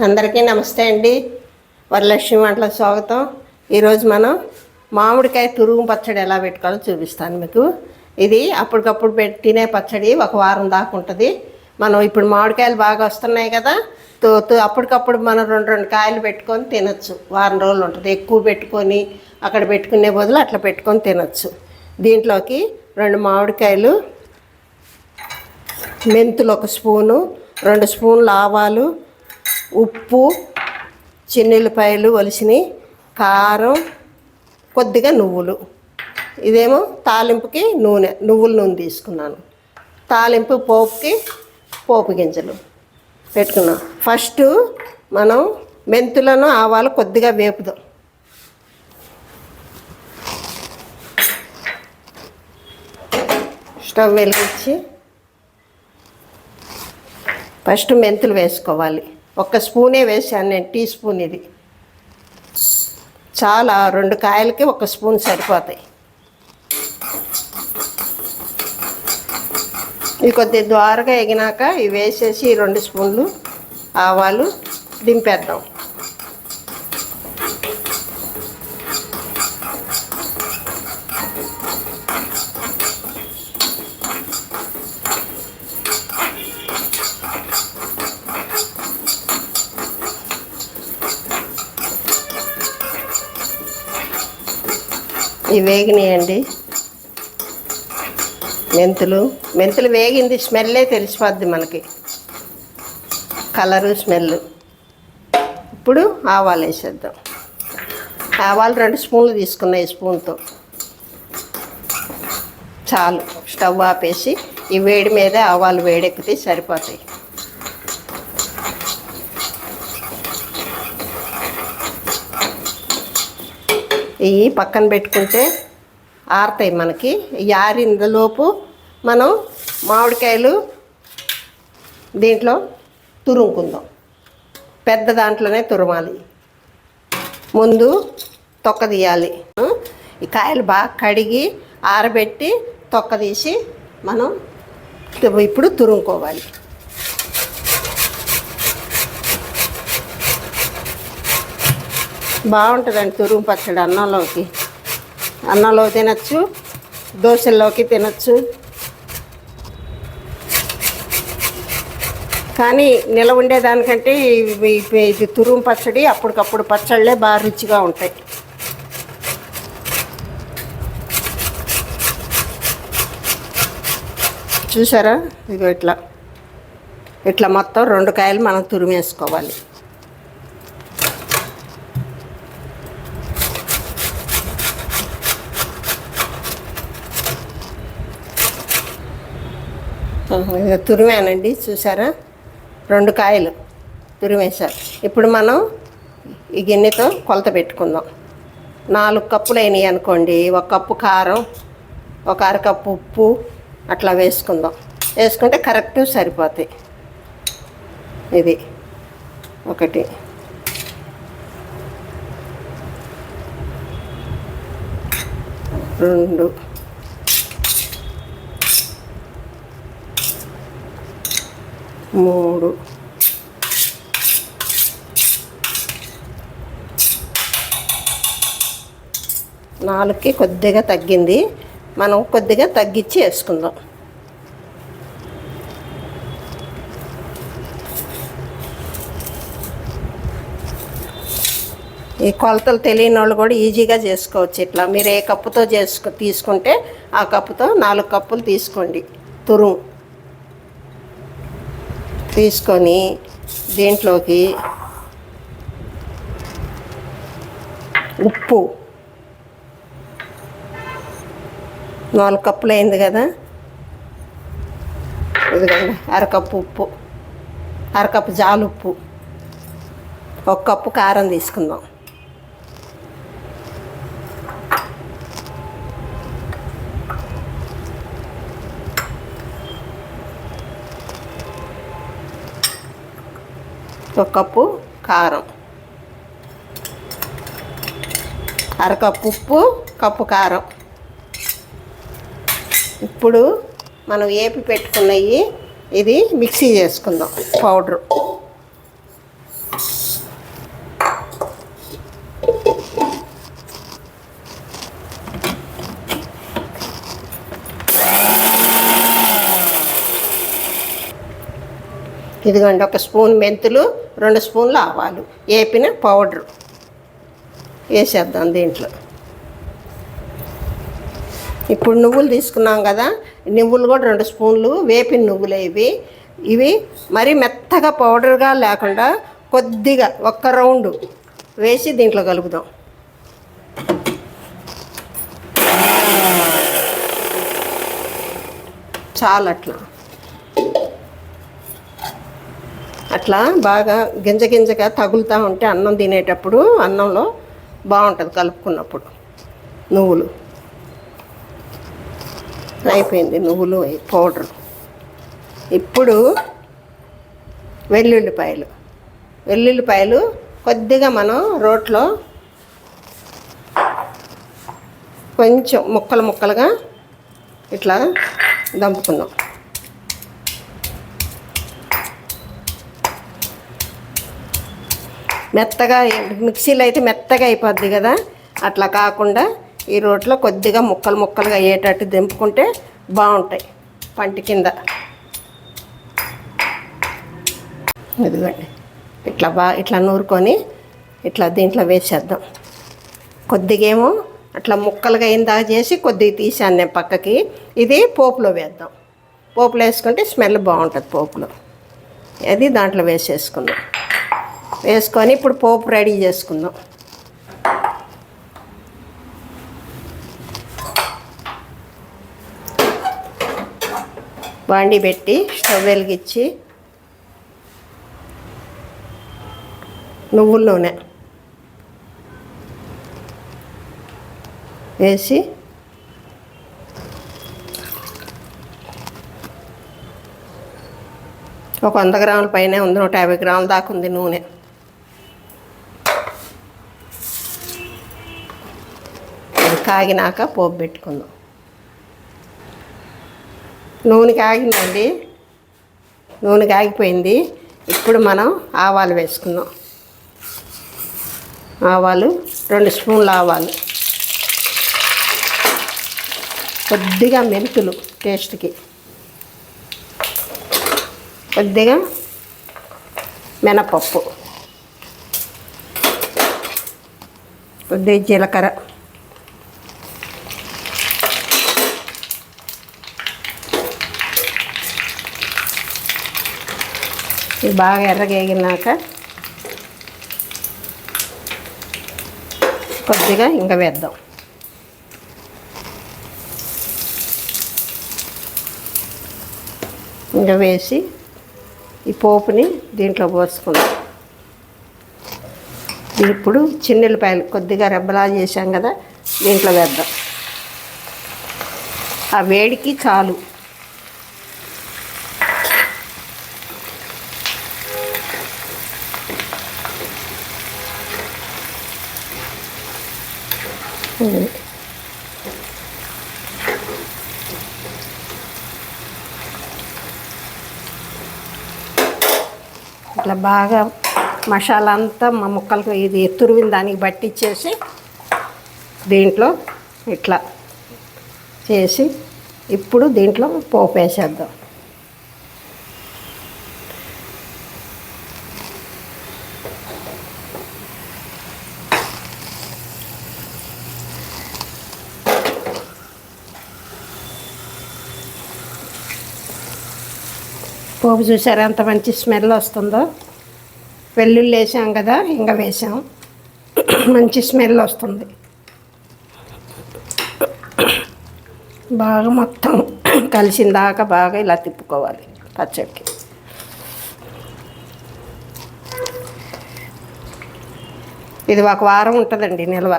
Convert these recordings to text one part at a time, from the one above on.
అందరికీ నమస్తే అండి. వరలక్ష్మి వంటల స్వాగతం. ఈరోజు మనం మామిడికాయ తురుగు పచ్చడి ఎలా పెట్టుకోవాలో చూపిస్తాను మీకు. ఇది అప్పటికప్పుడు తినే పచ్చడి ఒక వారం దాకా ఉంటుంది. మనం ఇప్పుడు మామిడికాయలు బాగా వస్తున్నాయి కదా తో తో అప్పటికప్పుడు మనం రెండు రెండు కాయలు పెట్టుకొని తినచ్చు. వారం రోజులు ఉంటుంది. ఎక్కువ పెట్టుకొని అక్కడ పెట్టుకునే బదులు అట్లా పెట్టుకొని తినచ్చు. దీంట్లోకి రెండు మామిడికాయలు మెంతులు ఒక స్పూను రెండు స్పూన్లు ఆవాలు ఉప్పు చిన్నెల్లిపాయలు ఒలిసినవి కారం కొద్దిగా నువ్వులు. ఇదేమో తాలింపుకి నూనె నువ్వుల నూనె తీసుకున్నాను. తాలింపు పోపుకి పోపు గింజలు పెట్టుకున్నాం ఫస్ట్ మనం మెంతులను ఆవాలు కొద్దిగా వేపుదాం. స్టవ్ వెలిగించి ఫస్ట్ మెంతులు వేసుకోవాలి. ఒక్క స్పూనే వేసాను నేను టీ స్పూన్ ఇది. చాలా రెండు కాయలకి ఒక స్పూన్ సరిపోతాయి. ఇది కొద్దిగా ద్వారగా ఎగినాక ఇవి వేసేసి రెండు స్పూన్లు ఆవాలు దింపేద్దాం. ఇవి వేగినాయండి. మెంతులు. మెంతులు వేగింది. స్మెల్లే తెలిసిపోద్ది మనకి. కలరు స్మెల్ ఇప్పుడు ఆవాలు వేసేద్దాం. ఆవాలు రెండు స్పూన్లు తీసుకున్నాయి స్పూన్తో. చాలు. స్టవ్ ఆపేసి ఈ వేడి మీద ఆవాలు వేడెక్కితే సరిపోతాయి. ఇవి పక్కన పెట్టుకుంటే ఆరుతాయి మనకి. ఆరిందలోపు మనం మామిడికాయలు దీంట్లో తురుముకుందాం. పెద్ద దాంట్లోనే తురమాలి. ముందు తొక్క తీయాలి. ఈ కాయలు బాగా కడిగి ఆరబెట్టి తొక్క తీసి మనం ఇప్పుడు తురుముకోవాలి. బాగుంటుందండి తురుము పచ్చడి అన్నంలోకి. అన్నంలో తినచ్చు దోశల్లోకి తినచ్చు. కానీ నిలవ ఉండేదానికంటే ఇది తురుము పచ్చడి అప్పటికప్పుడు పచ్చళ్ళే బాగా రుచిగా ఉంటాయి. చూసారా? ఇది ఇట్లా. ఇట్లా మొత్తం రెండు కాయలు మనం తురిమేసుకోవాలి తురిమానండి చూసారా? రెండు కాయలు తురిమేశారు. ఇప్పుడు మనం ఈ గిన్నెతో కొలత పెట్టుకుందాం. నాలుగు కప్పులు అయినాయి అనుకోండి ఒక కప్పు కారం ఒక అరకప్పు ఉప్పు అట్లా వేసుకుందాం. వేసుకుంటే కరెక్ట్ సరిపోతాయి. ఇది ఒకటి. రెండు. మూడు. నాలుగుకి కొద్దిగా తగ్గింది. మనం కొద్దిగా తగ్గించి వేసుకుందాం. ఈ కొలతలు తెలియని వాళ్ళు కూడా ఈజీగా చేసుకోవచ్చు ఇట్లా. మీరు ఏ కప్పుతో చేసుకు తీసుకుంటే ఆ కప్పుతో నాలుగు కప్పులు తీసుకోండి. తురుము. తీసుకొని దీంట్లోకి ఉప్పు. నాలుగు కప్పులు అయింది కదా? ఇదిగోండి అరకప్పు ఉప్పు. అరకప్పు జాలు ఉప్పు ఒక కప్పు కారం తీసుకుందాం. ఒక కప్పు కారం. అరకప్పు ఉప్పు కప్పు కారం. ఇప్పుడు మనం ఏపి పెట్టుకున్నవి ఇది మిక్సీ చేసుకుందాం పౌడరు. ఇదిగోండి ఒక స్పూన్ మెంతులు రెండు స్పూన్లు ఆవాలు. వేపిన పౌడర్ వేసేద్దాం దీంట్లో. ఇప్పుడు నువ్వులు తీసుకున్నాం కదా నువ్వులు కూడా రెండు స్పూన్లు వేపిన నువ్వులు ఇవి. ఇవి మరీ మెత్తగా పౌడర్గా లేకుండా కొద్దిగా ఒక్క రౌండ్ వేసి దీంట్లో కలుపుదాం. చాలు అట్లా అట్లా బాగా గింజ గింజగా తగులుతూ ఉంటే అన్నం తినేటప్పుడు అన్నంలో బాగుంటుంది కలుపుకున్నప్పుడు. నువ్వులు. అయిపోయింది నువ్వులు పౌడర్. ఇప్పుడు వెల్లుల్లిపాయలు. వెల్లుల్లిపాయలు కొద్దిగా మనం రోట్లో కొంచెం ముక్కలు ముక్కలుగా ఇట్లా దంపుకున్నాం. మెత్తగా మిక్సీలో అయితే మెత్తగా అయిపోద్ది కదా అట్లా కాకుండా ఈ రోట్లో కొద్దిగా ముక్కలు ముక్కలుగా అయ్యేటట్టు దింపుకుంటే బాగుంటాయి పంటి కింద. ఇదిగోండి ఇట్లా బా ఇట్లా నూరుకొని ఇట్లా దీంట్లో వేసేద్దాం. కొద్దిగా ఏమో అట్లా ముక్కలుగా అయిందా చేసి కొద్దిగా తీసాను నేను పక్కకి. ఇది పోపులో వేద్దాం. పోపులో వేసుకుంటే స్మెల్ బాగుంటుంది పోపులో. అది దాంట్లో వేసేసుకుందాం. వేసుకొని ఇప్పుడు పోపు రెడీ చేసుకుందాం. బాండి పెట్టి స్టవ్ వెలిగించి నువ్వుల నూనె వేసి ఒక వంద గ్రాముల పైన ఉంది నూట యాభై గ్రాముల దాకా ఉంది నూనె. కాగినాక పోపు పెట్టుకుందాం. నూనె కాగిందండి. నూనె కాగిపోయింది. ఇప్పుడు మనం ఆవాలు వేసుకుందాం. ఆవాలు రెండు స్పూన్ల ఆవాలు. కొద్దిగా మెంతులు టేస్ట్కి. కొద్దిగా మినపప్పు. కొద్దిగా జీలకర్ర. ఇవి బాగా ఎర్రగేగినాక కొద్దిగా ఇంక వేద్దాం. ఇంకా వేసి ఈ పోపుని దీంట్లో పోసుకుందాం. ఇప్పుడు చిన్నెల్లిపాయలు కొద్దిగా రెబ్బలా చేసాం కదా దీంట్లో వేద్దాం. ఆ వేడికి చాలు. ఇట్లా బాగా మసాలా అంతా మా ముక్కలకు ఇది తురివిన దానికి పట్టించేసి దీంట్లో ఇట్లా చేసి ఇప్పుడు దీంట్లో పోపు వేసేద్దాం. పోపు చూసారా ఎంత మంచి స్మెల్ వస్తుందో? వెల్లుల్లి వేసాం కదా ఇంకా వేసాం. మంచి స్మెల్ వస్తుంది. బాగా మొత్తం కలిసిన దాకా బాగా ఇలా తిప్పుకోవాలి పచ్చడికి. ఇది ఒక వారం ఉంటుందండి నిల్వ.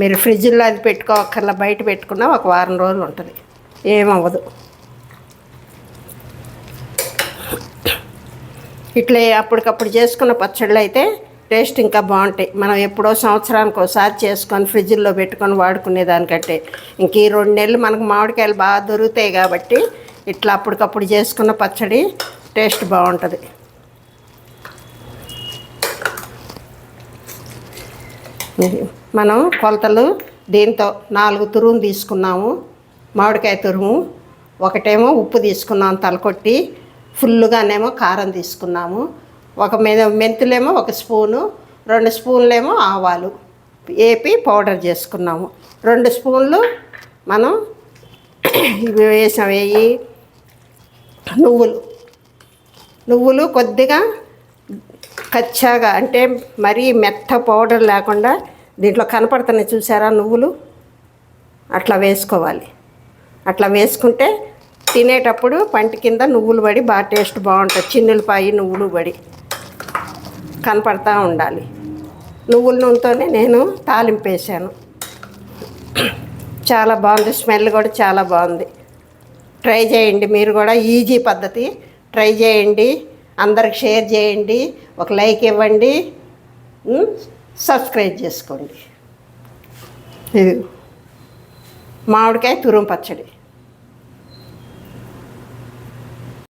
మీరు ఫ్రిడ్జ్లో అది పెట్టుకోవక్కర్లా బయట పెట్టుకున్నా ఒక వారం రోజులు ఉంటుంది. ఏమవ్వదు. ఇట్లా అప్పటికప్పుడు చేసుకున్న పచ్చళ్ళు అయితే టేస్ట్ ఇంకా బాగుంటాయి. మనం ఎప్పుడో సంవత్సరానికి ఒకసారి చేసుకొని ఫ్రిడ్జ్లో పెట్టుకొని వాడుకునే దానికంటే ఇంక ఈ రెండు నెలలు మనకు మామిడికాయలు బాగా దొరుకుతాయి కాబట్టి ఇట్లా అప్పటికప్పుడు చేసుకున్న పచ్చడి టేస్ట్ బాగుంటుంది. మనం కొలతలు దీంతో నాలుగు తురుము తీసుకున్నాము మామిడికాయ తురుము ఒకటేమో ఉప్పు తీసుకున్నాం తలకొట్టి ఫుల్గానేమో కారం తీసుకున్నాము. ఒక మీద మెంతులేమో ఒక స్పూను రెండు స్పూన్లేమో ఆవాలు వేపి పౌడర్ చేసుకున్నాము. రెండు స్పూన్లు మనం ఇవి వేసాం వేయి నువ్వులు. నువ్వులు కొద్దిగా కచ్చాగా అంటే మరీ మెత్త పౌడర్ లేకుండా దీంట్లో కనపడుతున్నాయి చూసారా నువ్వులు? అట్లా వేసుకోవాలి. అట్లా వేసుకుంటే తినేటప్పుడు పంటి కింద నువ్వులు పడి బాగా టేస్ట్ బాగుంటుంది. చిన్నులపాయి నువ్వులు పడి కనపడతా ఉండాలి. నువ్వుల నూనెతోనే నేను తాలింపు వేసాను. చాలా బాగుంది. స్మెల్ కూడా చాలా బాగుంది. ట్రై చేయండి. మీరు కూడా ఈజీ పద్ధతి. ట్రై చేయండి. అందరికి షేర్ చేయండి. ఒక లైక్ ఇవ్వండి. సబ్స్క్రైబ్ చేసుకోండి. ఇది మామిడికాయ తురుము పచ్చడి.